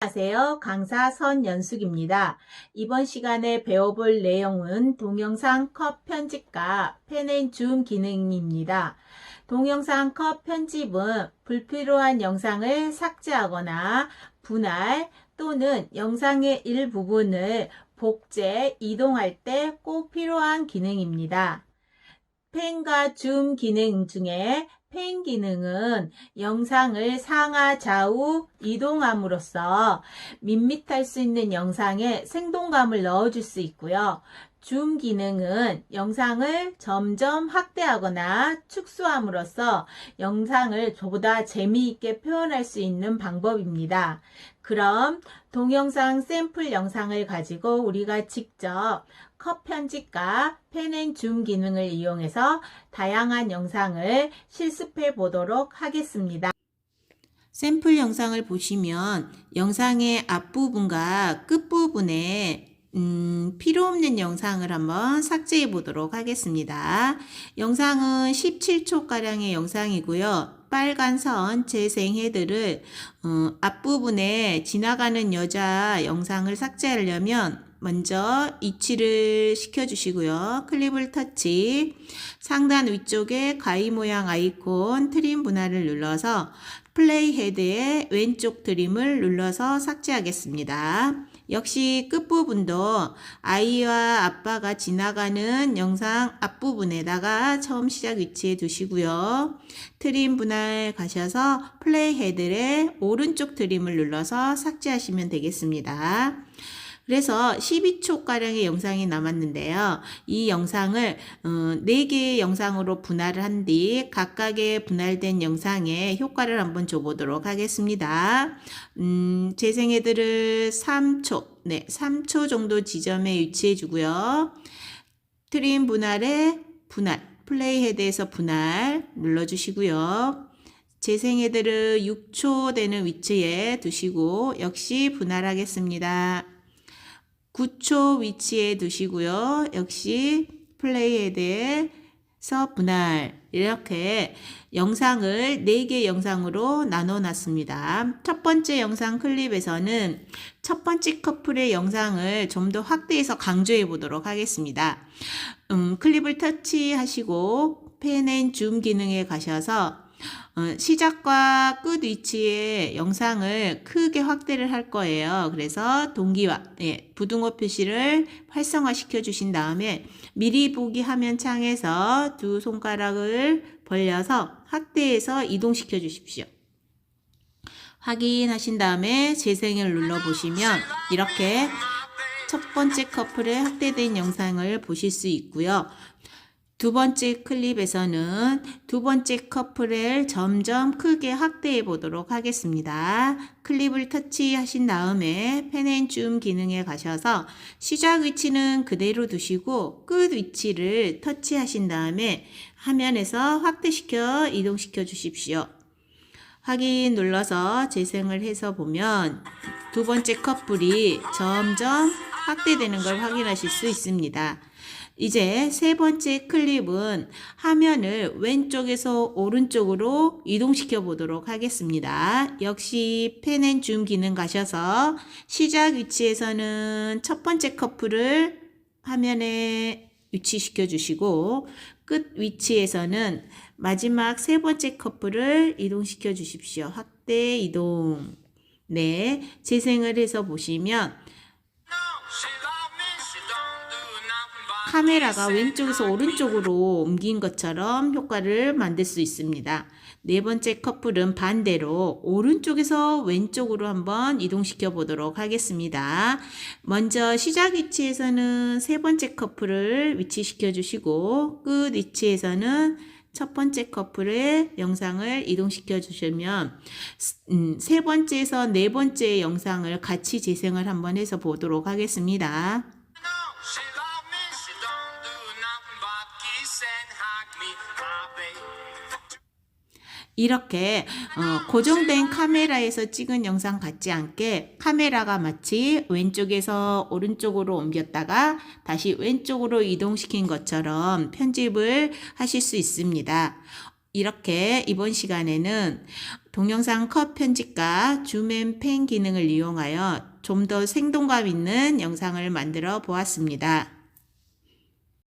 안녕하세요. 강사 선연숙입니다. 이번 시간에 배워볼 내용은 동영상 컷 편집과 펜앤줌 기능입니다. 동영상 컷 편집은 불필요한 영상을 삭제하거나 분할 또는 영상의 일부분을 복제, 이동할 때 꼭 필요한 기능입니다. 펜과 줌 기능 중에 펜 기능은 영상을 상하 좌우 이동함으로써 밋밋할 수 있는 영상에 생동감을 넣어줄 수 있고요. 줌 기능은 영상을 점점 확대하거나 축소함으로써 영상을 보다 재미있게 표현할 수 있는 방법입니다. 그럼 동영상 샘플 영상을 가지고 우리가 직접 컷 편집과 펜앤 줌 기능을 이용해서 다양한 영상을 실습해 보도록 하겠습니다. 샘플 영상을 보시면 영상의 앞부분과 끝부분에 음, 필요 없는 영상을 한번 삭제해 보도록 하겠습니다. 영상은 17초가량의 영상이고요. 빨간 선 재생 헤드를 어, 앞부분에 지나가는 여자 영상을 삭제하려면 먼저 이치를 시켜주시고요. 클립을 터치, 상단 위쪽에 가위 모양 아이콘 트림 분할을 눌러서 플레이 헤드의 왼쪽 트림을 눌러서 삭제하겠습니다. 역시 끝부분도 아이와 아빠가 지나가는 영상 앞부분에다가 처음 시작 위치에 두시고요. 트림 분할 가셔서 플레이 헤드의 오른쪽 트림을 눌러서 삭제하시면 되겠습니다. 그래서 12초가량의 영상이 남았는데요. 이 영상을 어, 4개의 영상으로 분할을 한 뒤 각각의 분할된 영상의 효과를 한번 줘보도록 하겠습니다. 음, 재생헤드를 3초, 네, 3초 정도 지점에 위치해 주고요. 트림 분할에 분할, 플레이 헤드에서 분할 눌러주시고요. 재생헤드를 6초 되는 위치에 두시고 역시 분할하겠습니다. 9초 위치에 두시고요. 역시 플레이 헤드에서 분할 이렇게 영상을 4개 영상으로 나눠 놨습니다. 첫 번째 영상 클립에서는 첫 번째 커플의 영상을 좀 더 확대해서 강조해 보도록 하겠습니다. 음, 클립을 터치하시고 펜앤 줌 기능에 가셔서 어, 시작과 끝 위치에 영상을 크게 확대를 할 거예요. 그래서 동기화, 예, 부등호 표시를 활성화 시켜 주신 다음에 미리 보기 화면 창에서 두 손가락을 벌려서 확대해서 이동시켜 주십시오. 확인하신 다음에 재생을 눌러 보시면 이렇게 첫 번째 커플의 확대된 영상을 보실 수 있고요. 두 번째 클립에서는 두 번째 커플을 점점 크게 확대해 보도록 하겠습니다. 클립을 터치하신 다음에 펜앤줌 기능에 가셔서 시작 위치는 그대로 두시고 끝 위치를 터치하신 다음에 화면에서 확대시켜 이동시켜 주십시오. 확인 눌러서 재생을 해서 보면 두 번째 커플이 점점 확대되는 걸 확인하실 수 있습니다. 이제 세 번째 클립은 화면을 왼쪽에서 오른쪽으로 이동시켜 보도록 하겠습니다. 역시 펜앤줌 기능 가셔서 시작 위치에서는 첫 번째 커플을 화면에 위치시켜 주시고 끝 위치에서는 마지막 세 번째 커플을 이동시켜 주십시오. 확대 이동. 네, 재생을 해서 보시면 카메라가 왼쪽에서 오른쪽으로 옮긴 것처럼 효과를 만들 수 있습니다. 네 번째 커플은 반대로 오른쪽에서 왼쪽으로 한번 이동시켜 보도록 하겠습니다. 먼저 시작 위치에서는 세 번째 커플을 위치시켜 주시고 끝 위치에서는 첫 번째 커플의 영상을 이동시켜 주시면 음, 세 번째에서 네 번째 영상을 같이 재생을 한번 해서 보도록 하겠습니다. 이렇게 어, 고정된 카메라에서 찍은 영상 같지 않게 카메라가 마치 왼쪽에서 오른쪽으로 옮겼다가 다시 왼쪽으로 이동시킨 것처럼 편집을 하실 수 있습니다. 이렇게 이번 시간에는 동영상 컷 편집과 줌앤 펜 기능을 이용하여 좀 더 생동감 있는 영상을 만들어 보았습니다.